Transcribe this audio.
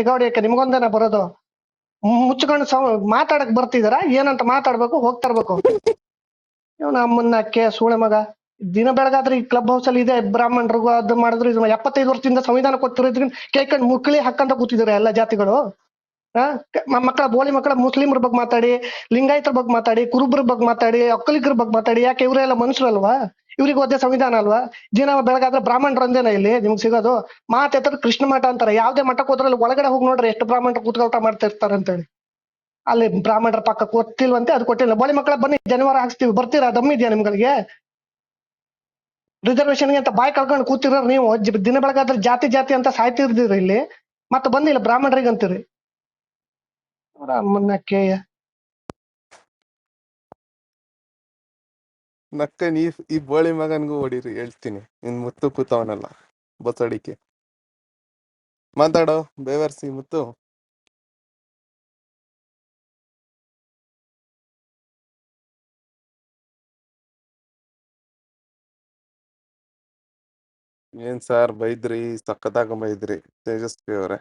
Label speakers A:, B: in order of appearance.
A: ತಿಗಾವಡಿಯಕ್ಕೆ ನಿಮ್ಗೊಂದೇನ ಬರೋದು? ಮುಚ್ಕೊಂಡು ಸ ಮಾತಾಡಕ್ ಬರ್ತಿದಾರ? ಏನಂತ ಮಾತಾಡ್ಬೇಕು, ಹೋಗ್ತಾ ಇರ್ಬೇಕು. ಅಮ್ಮನ್ನ ಅಕ್ಕೆ ಸೂಳೆ ಮಗ. ದಿನ ಬೆಳಗಾದ್ರೆ ಈ ಕ್ಲಬ್ ಹೌಸ್ ಅಲ್ಲಿ ಇದೆ, ಬ್ರಾಹ್ಮಣರಿಗೂ ಅದು ಮಾಡಿದ್ರು. ಇದು ಎಪ್ಪತ್ತೈದು ವರ್ಷದಿಂದ ಸಂವಿಧಾನ ಕೊಟ್ಟಿರೋದ್ರಿಂದ ಕೇಳ್ಕೊಂಡು ಮುಕ್ಳಿ ಹಾಕಂತ ಕೂತಿದಾರೆ ಎಲ್ಲ ಜಾತಿಗಳು. ಮಕ್ಕಳ ಬೋಲಿ ಮಕ್ಕಳ ಮುಸ್ಲಿಮ್ರ ಬಗ್ಗೆ ಮಾತಾಡಿ, ಲಿಂಗಾಯತರ ಬಗ್ಗೆ ಮಾತಾಡಿ, ಕುರುಬ್ರ ಬಗ್ಗೆ ಮಾತಾಡಿ ಒಕ್ಕಲಿಗರ ಬಗ್ಗೆ ಮಾತಾಡಿ, ಯಾಕೆ ಇವರೆಲ್ಲ ಮನುಷ್ಯರಲ್ವಾ ಇವ್ರಿಗೆ ಒದ್ದೆ ಸಂವಿಧಾನ ಅಲ್ವಾ? ದಿನ ಬೆಳಗಾದ್ರೆ ಬ್ರಾಹ್ಮಣರು ಅಂದೇನ ಇಲ್ಲಿ ನಿಮ್ಗೆ ಸಿಗೋದು? ಮಾತ ಎತ್ತರ ಕೃಷ್ಣ ಮಠ ಅಂತಾರೆ, ಯಾವ್ದೇ ಮಠಕ್ಕೆ ಹೋದ್ರೆ ಅಲ್ಲಿ ಒಳಗಡೆ ಹೋಗಿ ನೋಡ್ರಿ ಎಷ್ಟು ಬ್ರಾಹ್ಮಣರು ಕೂತ್ಕೊಂಡು ಮಾಡ್ತಿರ್ತಾರೆ ಮಾಡ್ತಾ ಇರ್ತಾರೆ ಅಂತೇಳಿ. ಅಲ್ಲಿ ಬ್ರಾಹ್ಮಣರ ಪಕ್ಕ ಕೊಟ್ಟಿಲ್ವಂತೆ ಅದು ಕೊಟ್ಟಿಲ್ಲ. ಬೋಳಿ ಮಕ್ಕಳ ಬನ್ನಿ, ಜನವಾರ ಹಾಕ್ಸ್ತೀವಿ, ಬರ್ತೀರಾ? ದಮ್ಮಿದ್ಯಾ ನಿಮ್ಗಳಿಗೆ? ರಿಸರ್ವೇಶನ್ಗೆ ಅಂತ ಬಾಯಿ ಕಳ್ಕೊಂಡು ಕೂತಿರೋ ನೀವು. ದಿನ ಬೆಳಗಾದ್ರೆ ಜಾತಿ ಜಾತಿ ಅಂತ ಸಾಯ್ತಿರ್ದಿರಿ ಇಲ್ಲಿ. ಮತ್ತೆ ಬಂದಿಲ್ಲ ಬ್ರಾಹ್ಮಣರಿಗೆ ಅಂತೀರಿ ಅವ್ರ ನಕ್ಕನ್
B: ನಕ್ಕ ನೀ, ಈ ಬೋಳಿ ಮಗನ್ಗೂ ಹೊಡೀರಿ, ಹೇಳ್ತೀನಿ. ನಿನ್ ಮುತ್ತು ಕೂತವನಲ್ಲ ಬಸಡಿಕೆ ಮಾತಾಡೋ, ಬೇವರ್ಸಿ ಮುತ್ತು. ಏನ್ ಸಾರ್ ಬೈದ್ರಿ, ಸಖತ್ತಾಗ ಬೈದ್ರಿ ತೇಜಸ್ವಿ ಅವ್ರೆ